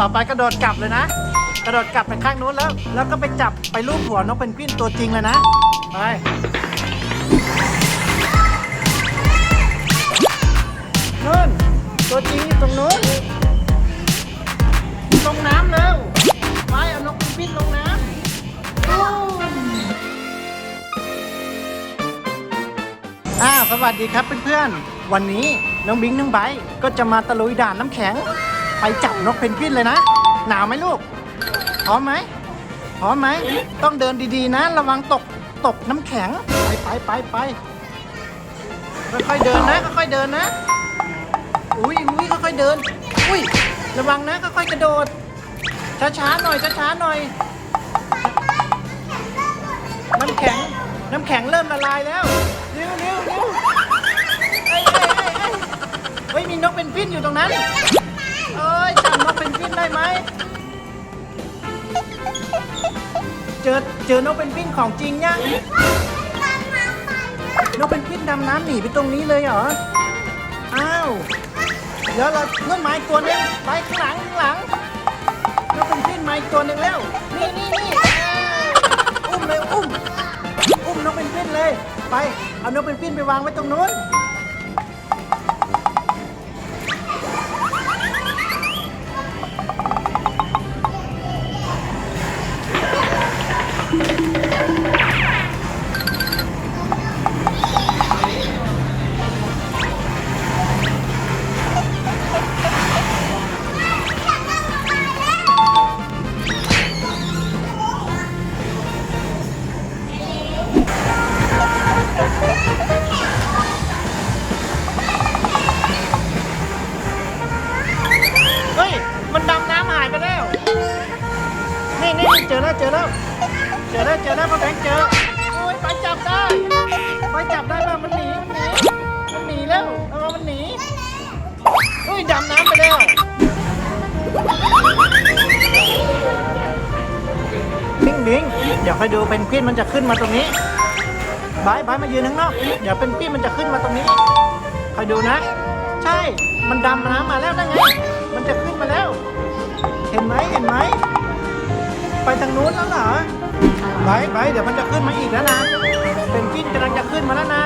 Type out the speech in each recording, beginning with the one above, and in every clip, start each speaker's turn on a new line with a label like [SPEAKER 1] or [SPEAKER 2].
[SPEAKER 1] ต่อไปกระโดดกลับเลยนะ กระโดดกลับไปข้างนู้นแล้ว แล้วก็ไปจับไปรูปหัวนกเป็นกวินตัวจริงเลยนะ ไป นู่น ตัวจริงอยู่ตรงนู้นลงน้ำเร็ว ไปเอานกเป็นกวินลงน้ำตูมอ่าวสวัสดีครับเพื่อนๆ วันนี้น้องบิงน้องไบก็จะมาตะลุยด่านน้ำแข็ง ไปจับนกเพนกวินเลยนะ หนาวไหมลูก พร้อมไหม พร้อมไหม ต้องเดินดีๆนะ ระวังตกตกน้ำแข็ง ไปไปไปไปค่อยๆเดินนะค่อยๆเดินนะ อุ้ยอุ้ยค่อยๆเดิน อุ้ย ระวังนะค่อยๆกระโดด ช้าๆหน่อยช้าๆหน่อย น้ำแข็ง น้ำแข็งเริ่มละลายแล้วเร็วเร็วเร็วเอ้ยเอ้ยเอ้ยเอ้ยเฮ้ยมีนกเป็นฟินอยู่ตรงนั้น อ้ยจับนกเป็นฟินได้ไหม เจอเจอนกเป็นฟินของจริงยังนกเป็นฟินดำน้ำหนีไปตรงนี้เลยเหรอ อ้าวเดี๋ยวเราเลื่อนไม้ตัวนึงไปข้างหลังข้างหลังนกเป็นฟินไม้ตัวหนึ่งแล้ว นี่นี่นี่อุ้มเลยอุ้ม อุ้มนกเป็นฟินเลย ไป เอานกเป็นฟินไปวางไว้ตรงนู้น อแล้ว เจอแล้วเจอแล้วเจอแล้วพ่อแบงค์เจอ โอ้ยไปจับได้ไปจับได้ป่ะมันหนีมันหนี มันหนีแล้วเอามันหนีเฮ้ยดำน้ำไปแล้วบิงบิงเดี๋ยวค่อยดูเป็นกวินมันจะขึ้นมาตรงนี้บายบายมายืนข้างนอก เดี๋ยวเป็นกวินมันจะขึ้นมาตรงนี้คอยดูนะ ใช่ มันดำน้ำมาแล้วได้ไง มันจะขึ้นมาแล้ว เห็นไหมเห็นไหม ไปทางนู้นแล้วเหรอไปไปเดี๋ยวมันจะขึ้นมาอีกแล้วนะ เป็นกิ้นกำลังจะขึ้นมาแล้วนะ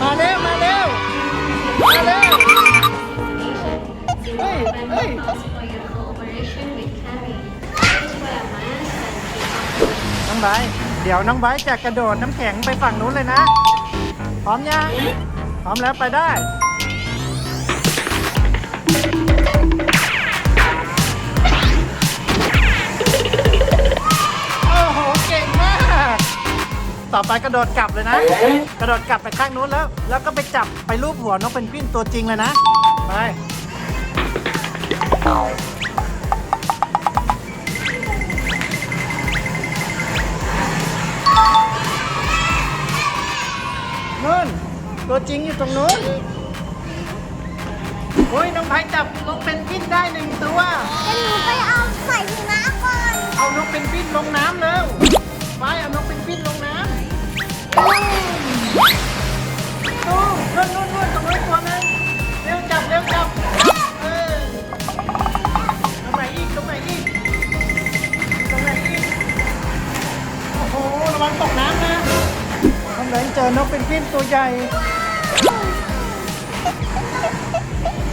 [SPEAKER 1] มาเร็ว มาเร็ว มาเร็ว เฮ้ยเฮ้ยน้องไบเดี๋ยวน้องไบจะกระโดดน้ำแข็งไปฝั่งนู้นเลยนะ พร้อมยัง พร้อมแล้วไปได้ ต่อไปกระโดดกลับเลยนะ กระโดดกลับไปข้างนู้นแล้ว แล้วก็ไปจับไปรูปหัวนกเป็นกวินตัวจริงเลยนะ ไป นู่น ตัวจริงอยู่ตรงนู้นโอ้ยน้องไผ่จับนกเป็นกวินได้หนึ่งตัว
[SPEAKER 2] เดี๋ยวหนูไปเอาใส่ถุงน้ำก่อน
[SPEAKER 1] เอานกเป็นกวินลงน้ำเร็วไปเอานกเป็นกวินลงน้ำตู้มตู้ม นู่นนู่นนู่นตรงนู้นตัวหนึงเร็วจับเร็วจับเออตรงไหนอีกตรงไหนอีกตรงไหนอีกโอ้โหระวังตกน้ำนะทำไหนเจอนกเป็นกวินตัวใหญ่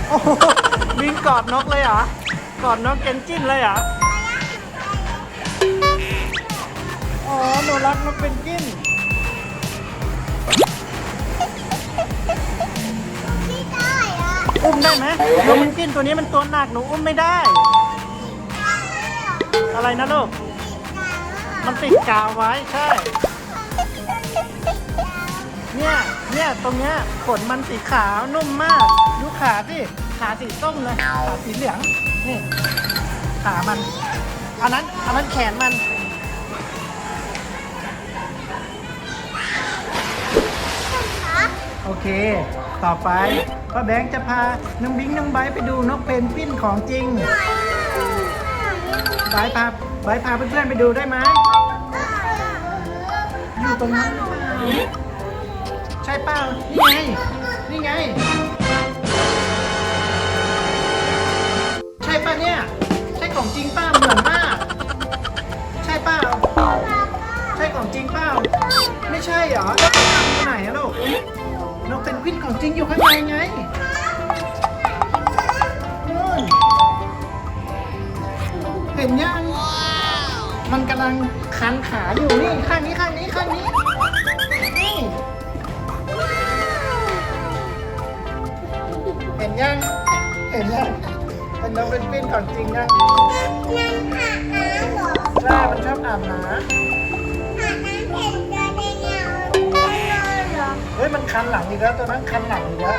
[SPEAKER 1] โอ้โหบินกอดนกเลยเหรอกอดนกเกนจิ้นเลยเหรออ๋อหนูรักนกเป็นกวิน
[SPEAKER 2] อุ้
[SPEAKER 1] มได้ไหมนกเป็นกินตัวนี้มันตัวหนักหนูอุ้มไม่ได้ อะไรนะลูก มันติดกาวไว้ใช่ เนี่ย เนี่ยตรงเนี้ยขนมันสีขาวนุ่มมาก ดูขาสิขาสีส้มเลยขาสีเหลืองนี่ขามันอันนั้นอันนั้นแขนมันโอเค ต่อไป ป้าแบงค์จะพาน้องบิงน้องไบไปดูนกเพนกวินของจริงไบพาไบพาเพื่อนๆไปดูได้ไหมอยู่ตรงนั้นใช่เปล่านี่ไงนี่ไง ใช่ป่ะเนี่ย ใช่ของจริงป้าเหมือนมากใช่เปล่าใช่ของจริงเปล่าไม่ใช่เหรอ วินของจริงอยู่ข้างในไงเห็นยังมันกำลังคันขาอยู่นี่ข้างนี้ข้างนี้ข้างนี้เห็นยังเห็นยังเป็นน้องเป็นปิ้นขอนจริงยัง
[SPEAKER 2] นางอาบน้หรอ
[SPEAKER 1] ใช่มันชอบอาบน้ำ
[SPEAKER 2] อาเห็น เหรอำ
[SPEAKER 1] เฮ้ยมันคันหลังอีกแล้วตัวนั้นคันหลังอีกแล้ว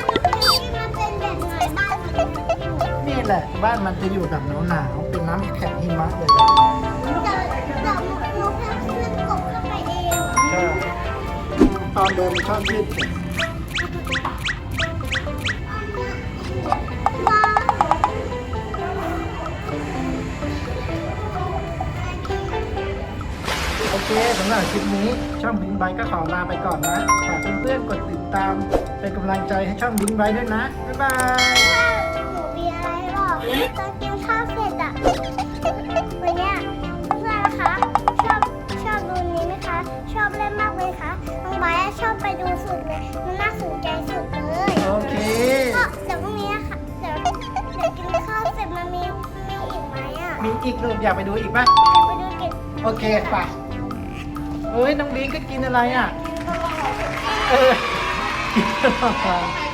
[SPEAKER 2] ที่มันเป็นแบบไหนบ้างมันเป็นแบบไหน
[SPEAKER 1] นี่แหละ บ้านมันจะอยู่แบบหนาวๆเป็นน้ำแข็งหิมะเลย
[SPEAKER 2] แต่แต่นกแค่มันกบเข้าไปเองเหรอ
[SPEAKER 1] ใช่ตอนเดินมันชอบยืด เคสำหรับคลิปนี้ ช่องบิงไบก็ขอลาไปก่อนนะฝากเพื่อนๆกดติดตาม เป็นกำลังใจให้ช่องบิงไบด้วยนะ บ๊ายบาย
[SPEAKER 2] ถ้าหนูมีอะไรบอกตอนกินข้าวเสร็จอะวันเนี้ยเพื่อนนะคะ ชอบชอบดูนี้ไหมคะ ชอบเล่นมากเลยคะน้องไบร์ทอะชอบไปดูสุดเลยมันน่าสนใจสุดเลย
[SPEAKER 1] โอเค
[SPEAKER 2] ก็เดี๋ยวพรุ่งนี้อะค่ะเดี๋ยวเดี๋ยวกินข้าวเสร็จมันมีมีอีกไหมอะ
[SPEAKER 1] มีอีกลูกอยากไปดูอีกป่ะ
[SPEAKER 2] เดี๋ยวไปดูเก็บ
[SPEAKER 1] โอเคไป เฮ้ยน้องบิงก็กินอะไรอะเออกินตลอด